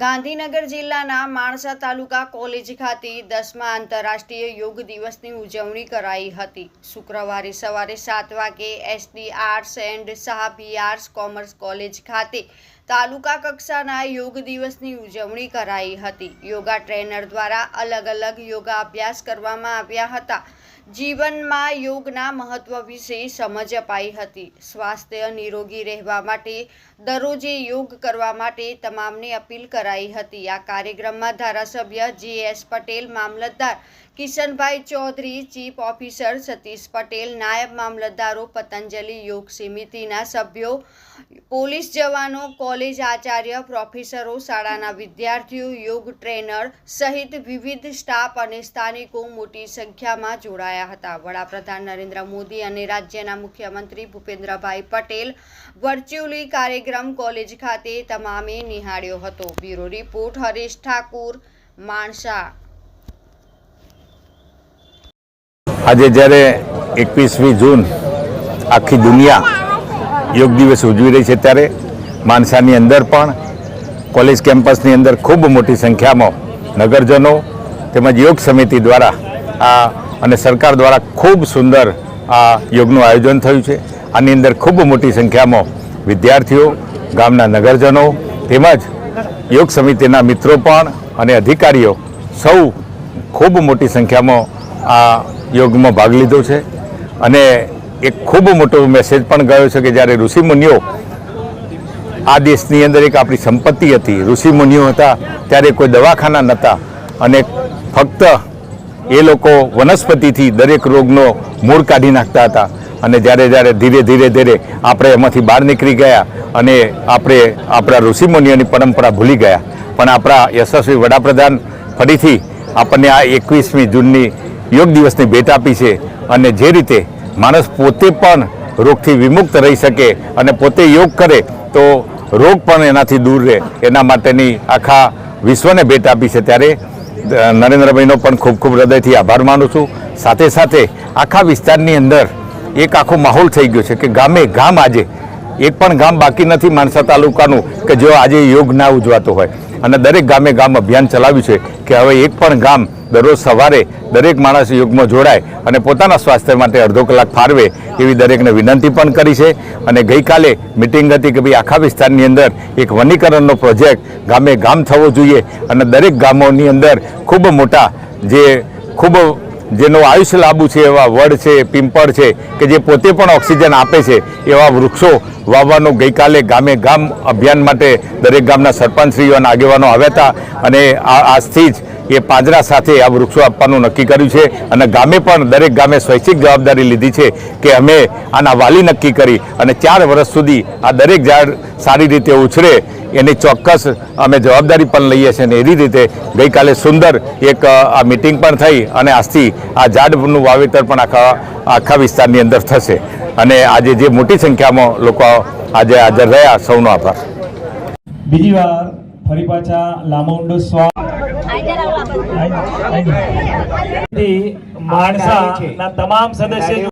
ગાંધીનગર જિલ્લાના માણસા તાલુકા કોલેજ ખાતે દસમા આંતરરાષ્ટ્રીય યોગ દિવસની ઉજવણી કરાઈ હતી. શુક્રવારે સવારે સાત વાગે એસડી આર્ટ્સ એન્ડ સાહબી આર્ટ્સ કોમર્સ કોલેજ ખાતે તાલુકા કક્ષાના યોગ દિવસની ઉજવણી કરાઈ હતી. યોગા ટ્રેનર દ્વારા અલગ અલગ યોગા અભ્યાસ કરવામાં આવ્યા હતા. જીવનમાં યોગના મહત્વ વિશે સમજ અપાઈ હતી. સ્વાસ્થ્ય નિરોગી રહેવા માટે દરરોજે યોગ કરવા માટે તમામને અપીલ કરાઈ હતી. આ કાર્યક્રમમાં ધારાસભ્ય જે એસ પટેલ, મામલતદાર કિશનભાઈ ચૌધરી, ચીફ ઓફિસર સતીશ પટેલ, નાયબ મામલતદારો, પતંજલિ યોગ સમિતિના સભ્યો, પોલીસ જવાનો, કોલેજ આચાર્ય, પ્રોફેસરો, શાળાના વિદ્યાર્થીઓ, યોગ ટ્રેનર સહિત વિવિધ સ્ટાફ અને સ્થાનિકો મોટી સંખ્યામાં જોડાયા હતા. વડાપ્રધાન નરેન્દ્ર મોદી અને રાજ્યના મુખ્યમંત્રી ભૂપેન્દ્રભાઈ પટેલ વર્ચ્યુઅલી કાર્યક્રમ કોલેજ ખાતે તમામે નિહાળ્યો હતો. Bureau report Haresh Thakur, Mansa. આજે જ્યારે એકવીસમી જૂન આખી દુનિયા યોગ દિવસ ઉજવી રહી છે, ત્યારે માનસાની અંદર પણ કોલેજ કેમ્પસની અંદર ખૂબ મોટી સંખ્યામાં નગરજનો તેમજ યોગ સમિતિ દ્વારા આ અને સરકાર દ્વારા ખૂબ સુંદર આ યોગનું આયોજન થયું છે. આની અંદર ખૂબ મોટી સંખ્યામાં વિદ્યાર્થીઓ, ગામના નગરજનો તેમજ યોગ સમિતિના મિત્રો પણ અને અધિકારીઓ સૌ ખૂબ મોટી સંખ્યામાં આ યોગમાં ભાગ લીધો છે. અને એક ખૂબ મોટો મેસેજ પણ ગયો છે કે જ્યારે ઋષિમુનિઓ આ દેશની અંદર એક આપણી સંપત્તિ હતી. ઋષિમુનિઓ હતા, ત્યારે કોઈ દવાખાના નહોતા અને ફક્ત એ લોકો વનસ્પતિથી દરેક રોગનો મૂળ કાઢી નાખતા હતા. અને જ્યારે જ્યારે ધીરે ધીરે ધીરે આપણે એમાંથી બહાર નીકળી ગયા અને આપણે આપણા ઋષિમુનિઓની પરંપરા ભૂલી ગયા. પણ આપણા યશસ્વી વડાપ્રધાન ફરીથી આપણને આ એકવીસમી જૂનની યોગ દિવસની ભેટ આપી છે અને જે રીતે માણસ પોતે પણ રોગથી વિમુક્ત રહી શકે અને પોતે યોગ કરે તો રોગ પણ એનાથી દૂર રહે. એના માટેની આખા વિશ્વને ભેટ આપી છે ત્યારે નરેન્દ્રભાઈનો પણ ખૂબ ખૂબ હૃદયથી આભાર માનું છું. સાથે સાથે આખા વિસ્તારની અંદર એક આખો માહોલ થઈ ગયો છે કે ગામે ગામ આજે એક પણ ગામ બાકી નથી માણસા તાલુકાનું કે જો આજે યોગ ના ઉજવાતો હોય. અને દરેક ગામે ગામ અભિયાન ચલાવ્યું છે કે હવે એક પણ ગામ દરરોજ સવારે દરેક માણસ યોગમાં જોડાય અને પોતાના સ્વાસ્થ્ય માટે અડધો કલાક ફાળવે એવી દરેકને વિનંતી પણ કરી છે. અને ગઈકાલે મિટિંગ હતી કે ભાઈ આખા વિસ્તારની અંદર એક વનીકરણનો પ્રોજેક્ટ ગામે ગામ થવો જોઈએ. અને દરેક ગામોની અંદર ખૂબ મોટા જે ખૂબ જેનું આયુષ્ય લાંબુ છે, એવા વડ છે, પિંપળ છે, કે જે પોતે પણ ઓક્સિજન આપે છે, એવા વૃક્ષો વાવવાનું ગઈકાલે ગામે ગામ અભિયાન માટે દરેક ગામના સરપંચશ્રીઓ અને આગેવાનો આવ્યા હતા. અને આજથી જ એ પાંજરા સાથે આ વૃક્ષો આપવાનું નક્કી કર્યું છે અને ગામે પણ દરેક ગામે સ્વૈચ્છિક જવાબદારી લીધી છે કે અમે આના વાલી નક્કી કરી અને ચાર વર્ષ સુધી આ દરેક ઝાડ સારી રીતે ઉછરે. એની ચોક્કસ અમે જવાબદારી પણ લઈએ છીએ અને એવી રીતે ગઈકાલે સુંદર એક આ મિટિંગ પણ થઈ અને આજથી આ ઝાડનું વાવેતર પણ આખા આખા વિસ્તારની અંદર થશે. અને આજે જે મોટી સંખ્યામાં લોકો આજે હાજર રહ્યા, સૌનો આભાર. બીજી વાર ફરી પાછા લાંબો ઊંડો શ્વાસ માણસા ના તમામ સદસ્ય